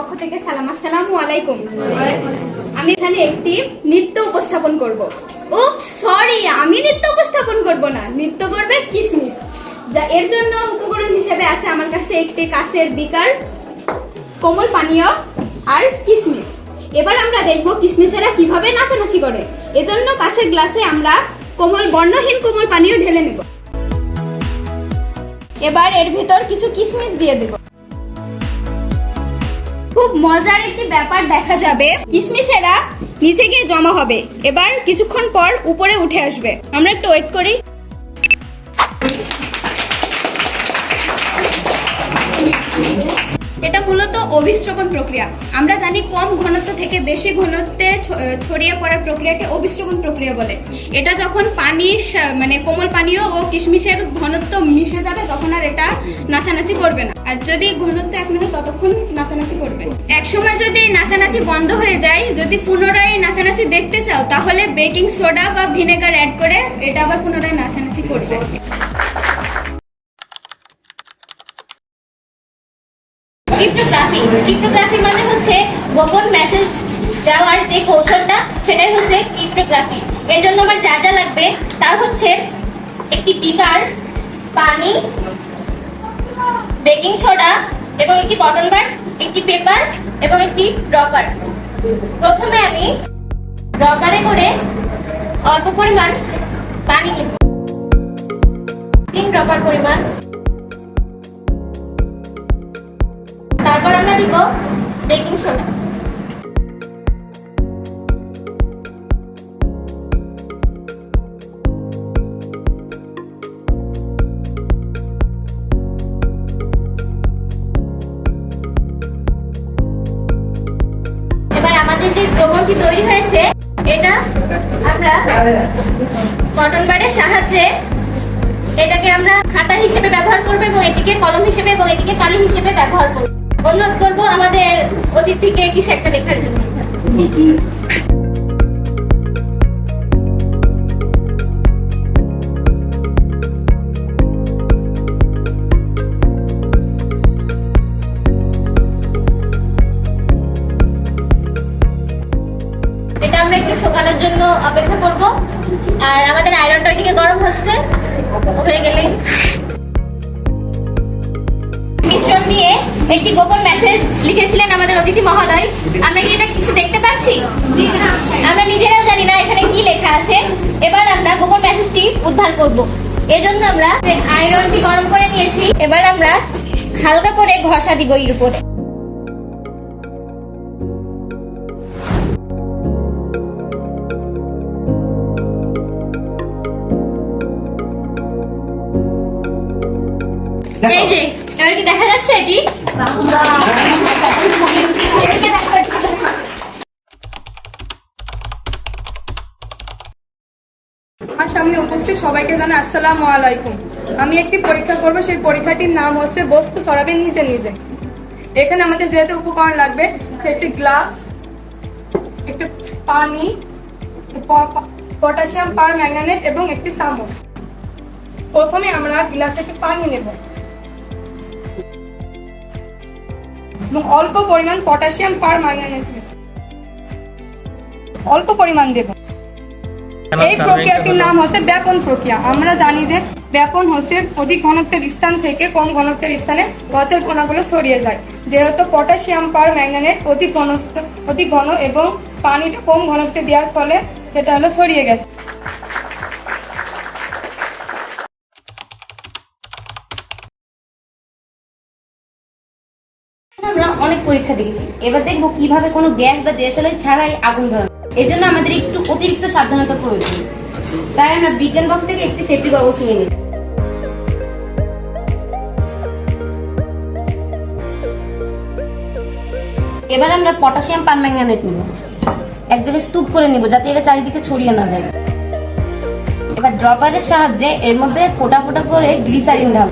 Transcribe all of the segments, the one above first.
আসসালামু আলাইকুম। আমি এখানে একটি নৃত্য উপস্থাপন করব। উপ সরি আমি নৃত্য উপস্থাপন করব না। নৃত্য করবে কিসমিস। যা এর জন্য উপকরণ হিসেবে আছে আমার কাছে একটি কাঁচের বিকার, কোমল পানীয় আর কিসমিস। এবার আমরা দেখব কিসমিসেরা কীভাবে নাচানাচি করে। এজন্য কাঁচের গ্লাসে আমরা কোমল, বর্ণহীন কোমল পানীয় ঢেলে নেব। এবার এর ভিতর কিছু কিসমিস দিয়ে দেব। খুব মজার একটি ব্যাপার দেখা যাবে। কিসমিসেরা নিচে গিয়ে জমা হবে। এবার কিছুক্ষণ পর উপরে উঠে আসবে। আমরা একটু ওয়েট করি। এটা মূলত অভিস্রবণ প্রক্রিয়া। আমরা জানি কম ঘনত্ব থেকে বেশি ঘনত্বে ছড়িয়ে পড়ার প্রক্রিয়াকে অভিস্রবণ প্রক্রিয়া বলে। এটা যখন পানি মানে কোমল পানীয় ও কিশমিশের ঘনত্ব মিশে যাবে, তখন আর এটা নাচানাচি করবে না। আর যদি ঘনত্ব এক না হয় ততক্ষণ নাচানাচি করবে। এক সময় যদি নাচানাচি বন্ধ হয়ে যায়, যদি পুনরায় নাচানাচি দেখতে চাও, তাহলে বেকিং সোডা বা ভিনেগার অ্যাড করে এটা আবার পুনরায় নাচানাচি করবে। ক্রিপ্টোগ্রাফি ক্রিপ্টোগ্রাফি মানে হচ্ছে গোপন মেসেজ দেওয়ার যে কৌশলটা, সেটাই হচ্ছে ক্রিপ্টোগ্রাফি এর জন্য আমার যা যা লাগবে তা হচ্ছে একটি বিকার, পানি, বেকিং সোডা এবং একটি কটন বাড একটি পেপার এবং একটি ড্রপার। প্রথমে আমি ড্রপারে করে অল্প পরিমাণ পানি নিব। তিন ড্রপার পরিমাণ দিব বেকিং সোডা আমাদের যে তৈরি হয়েছে, এটা আমরা কটন বারের সাহায্যে এটাকে আমরা খাতা হিসেবে ব্যবহার করব এবং এটিকে কলম হিসেবে এবং এটিকে কালি হিসেবে ব্যবহার করব। অনুরোধ করব আমাদের অতিথিকে কিছু একটা লেখার জন্য। এটা আমরা একটু শুকানোর জন্য অপেক্ষা করব। আর আমাদের আয়রনটা ওইদিকে গরম হচ্ছে। হয়ে গেলে একটি গোপন মেসেজ লিখেছিলেন আমাদের অতিথি মহোদয়। আমরা কি এটা কিছু দেখতে পাচ্ছি? আমরা নিজেরাও জানি না এখানে কি লেখা আছে। এবার আমরা গোপন মেসেজটি উদ্ধার করব। এজন্য আমরা যে আয়রনটি গরম করে নিয়েছি এবার আমরা হালকা করে ঘষা দিব এর উপরে। এই যে এবার কি দেখা যাচ্ছে এটি আমার সামনে উপস্থিত সবাইকে জানাই আসসালামু আলাইকুম। আমি একটি পরীক্ষা করব, সেই পরীক্ষাটির নাম হচ্ছে বস্তু সরাবে নিজে নিজে। এখানে আমাদের যেহেতু উপকরণ লাগবে একটি গ্লাস, একটি পানি পটাশিয়াম পার ম্যাঙ্গানেট এবং একটি চামচ প্রথমে আমরা গ্লাসে একটু পানি নেব। এবং অল্প পরিমাণ পটাশিয়াম পার অল্প পরিমাণ দেব। এই প্রক্রিয়াটির নাম হচ্ছে ব্যাপন প্রক্রিয়া। আমরা জানি যে ব্যাপন হচ্ছে অধিক ঘনত্বের স্থান থেকে কম ঘনত্বের স্থানে গতের কণাগুলো সরিয়ে যায়। যেহেতু পটাশিয়াম পার ম্যাঙ্গানেট অধিক ঘনস্থ অধিক ঘন এবং পানিটা কম ঘনত্বে দেওয়ার ফলে সেটা হলো সরিয়ে গেছে। অনেক পরীক্ষা দেখেছি। এবার দেখব কীভাবে কোনো গ্যাস বা দেশালাই ছাড়াই আগুন ধরানো এর জন্য আমাদের একটু অতিরিক্ত সাবধানতা প্রয়োজন। তাই আমরা বিজ্ঞান বক্স থেকে একটি সেফটি ব্যবস্থা নিয়ে নিই এবার আমরা পটাশিয়াম পারম্যাঙ্গানেট নিব। এক জায়গায় স্তূপ করে নিব যাতে এটা চারিদিকে ছড়িয়ে না যায়। এবার ড্রপারের সাহায্যে এর মধ্যে ফোটা ফোটা করে গ্লিসারিন ঢাল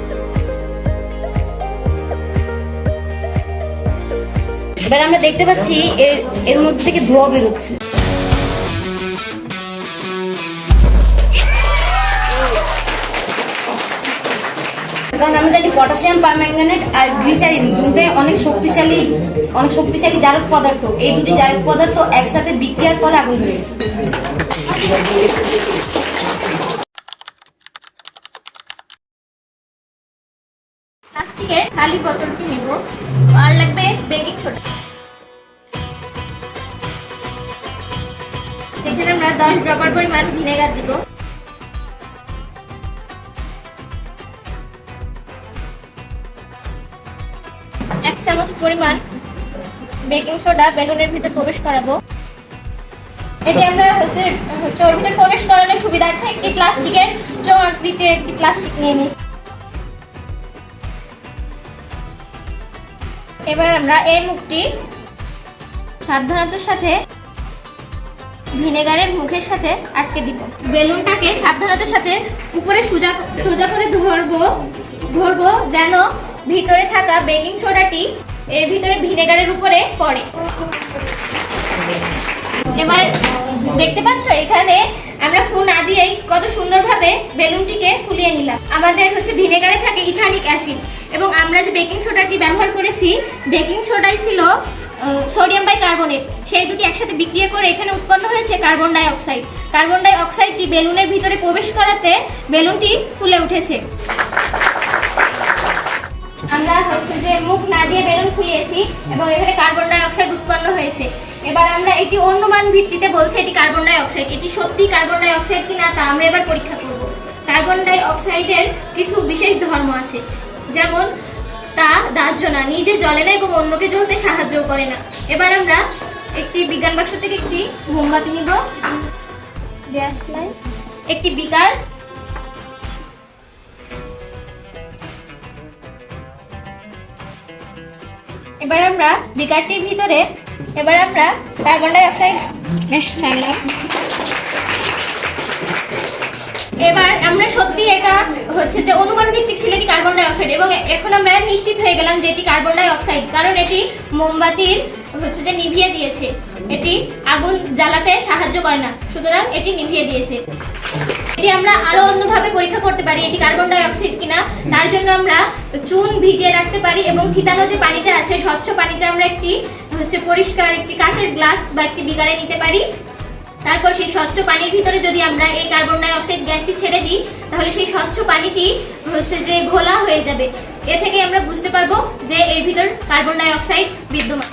এবার আমরা দেখতে পাচ্ছি এর মধ্যে থেকে ধোঁয়া বেরোচ্ছে। কারণ আমি জানি পটাশিয়াম, পারম্যাঙ্গানেট আর গ্লিসারিন দুটোই অনেক শক্তিশালী অনেক শক্তিশালী জারক পদার্থ। এই দুটি জারক পদার্থ একসাথে বিক্রিয়ার ফলে আগুন ধরে গেছে প্লাস্টিকের খালি বোতলটি নেব। আর লাগবে বেকিং সোডা এখানে আমরা দশ ড্রপার পরিমাণ ভিনেগার দিব। এক চামচ পরিমাণ বেকিং সোডা বেলুনের ভিতর প্রবেশ করাবো। এটি আমরা হচ্ছে হচ্ছে ওর ভিতর প্রবেশ করানোর সুবিধার্থে একটি প্লাস্টিকের চৌ আকৃতির একটি প্লাস্টিক নিয়ে নিচ্ছি এবার আমরা এই মুখটি সাবধানতার সাথে ভিনেগারের মুখের সাথে আটকে দিব। বেলুনটাকে সাবধানতার সাথে উপরে সোজা সোজা করে ধরবো ধরবো যেন ভিতরে থাকা বেকিং সোডাটি এর ভিতরে ভিনেগারের উপরে পড়ে। এবার দেখতে পাচ্ছ এখানে আমরা ফু না দিয়েই কত সুন্দরভাবে বেলুনটিকে ফুলিয়ে নিলাম। আমাদের হচ্ছে ভিনেগারে থাকে ইথানিক অ্যাসিড। এবং আমরা যে বেকিং সোডাটি ব্যবহার করেছি বেকিং সোডাই ছিল সোডিয়াম বাই কার্বনেট সেই দুটি একসাথে বিক্রিয়া করে এখানে উৎপন্ন হয়েছে কার্বন ডাই অক্সাইড কার্বন ডাই অক্সাইডটি বেলুনের ভিতরে প্রবেশ করাতে বেলুনটি ফুলে উঠেছে। আমরা হচ্ছে যে মুখ না দিয়ে বেলুন ফুলিয়েছি এবং এখানে কার্বন ডাই অক্সাইড উৎপন্ন হয়েছে। এবার আমরা এটি অনুমান ভিত্তিতে বলছি, এটি কার্বন ডাই অক্সাইড এটি সত্যি কার্বন ডাই অক্সাইড কিনা তা আমরা এবার পরীক্ষা করব। কার্বন ডাই অক্সাইডের কিছু বিশেষ ধর্ম আছে। যেমন তা দাহ্য না নিজে জ্বলে না এবং অন্যকে জ্বলতে সাহায্য করে না। এবার আমরা একটি বিজ্ঞান বাক্স থেকে একটি মোমবাতি নিব। একটি বিকার। এবার আমরা বিকারটির ভিতরে, এবার আমরা কার্বন ডাই অক্সাইড এবার আমরা সত্যি এটা হচ্ছে যে অনুমান ভিত্তিক ছিল এটি কার্বন ডাই অক্সাইড এবং এখন আমরা নিশ্চিত হয়ে গেলাম যে এটি কার্বন ডাই অক্সাইড কারণ এটি মোমবাতির হচ্ছে যে নিভিয়ে দিয়েছে। এটি আগুন জ্বালাতে সাহায্য করে না, সুতরাং এটি নিভিয়ে দিয়েছে। এটি আমরা আরও অন্যভাবে পরীক্ষা করতে পারি এটি কার্বন ডাই অক্সাইড কিনা। তার জন্য আমরা চুন ভিজিয়ে রাখতে পারি এবং থিতানো যে পানিটা আছে, স্বচ্ছ পানিটা আমরা একটি হচ্ছে পরিষ্কার একটি কাঁচের গ্লাস বা একটি বিকারে নিতে পারি। তারপর সেই স্বচ্ছ পানির ভিতরে যদি আমরা এই কার্বন ডাই অক্সাইড গ্যাসটি ছেড়ে দিই, তাহলে সেই স্বচ্ছ পানিটি হচ্ছে যে ঘোলা হয়ে যাবে। এ থেকে আমরা বুঝতে পারব যে এর ভিতর কার্বন ডাই অক্সাইড বিদ্যমান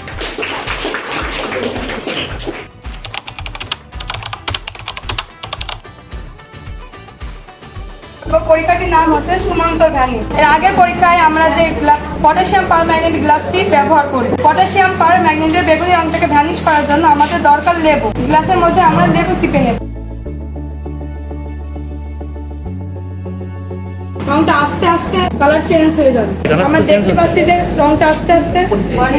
পরীক্ষাটির নাম হচ্ছে সুমন্তর ভ্যানিস এর আগের পরীক্ষায় আমরা যে পটাশিয়াম পার ম্যাগনেট গ্লাসটি ব্যবহার করি। পটাশিয়াম পার ম্যাগনেটের বেগুনি অংশকে ভ্যানিশ করার জন্য আমাদের দরকার লেবু। গ্লাসের মধ্যে আমরা লেবু চিপে নেব। রংটা আস্তে আস্তে কালার চেঞ্জ হয়ে যাবে। আমরা দেখতে পাচ্ছি যে রংটা আস্তে আস্তে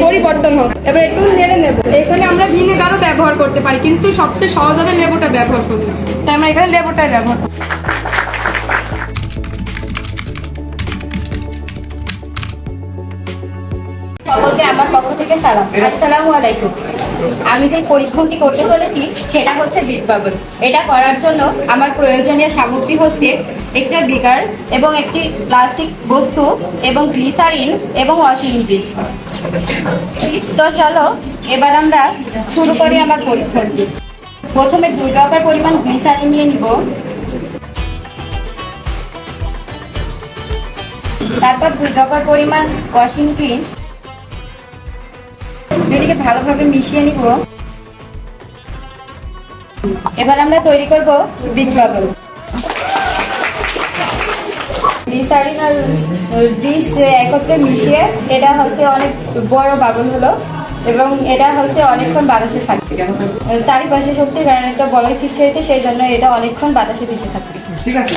পরিবর্তন হচ্ছে। এবার একটু নেড়ে নেব। এখানে আমরা ভিনেগারও ব্যবহার করতে পারি কিন্তু সবচেয়ে সহজ হবে লেবুটা ব্যবহার করি তাই আমরা এখানে লেবুটাই ব্যবহার করি সকলকে আমার পক্ষ থেকে সালাম। আসসালামু আলাইকুম। আমি যে পরীক্ষণটি করতে চলেছি, সেটা হচ্ছে বাবল এটা করার জন্য আমার প্রয়োজনীয় সামগ্রী হচ্ছে একটা বিকার এবং একটি প্লাস্টিক বস্তু এবং গ্লিসারিন এবং ওয়াশিং ব্রিজ তো চলো, এবার আমরা শুরু করি আমার পরীক্ষণটি প্রথমে দুই ড্রপার পরিমাণ গ্লিসারিন নিয়ে নিব। তারপর দুই ড্রপার পরিমাণ ওয়াশিং ব্রিজ দুটিকে ভালোভাবে মিশিয়ে নিব। এবার আমরা তৈরি করব বিগ বাবল। গ্লিসারিন আর ডিশ একত্রে মিশিয়ে এটা হচ্ছে অনেক বড় বাবল হলো এবং এটা হচ্ছে অনেকক্ষণ বাতাসে থাকবে। চারিপাশে শক্তির কারণে একটা বলয় সৃষ্টি হয়েছে সেই জন্য এটা অনেকক্ষণ বাতাসে ভেসে থাকবে। ঠিক আছে।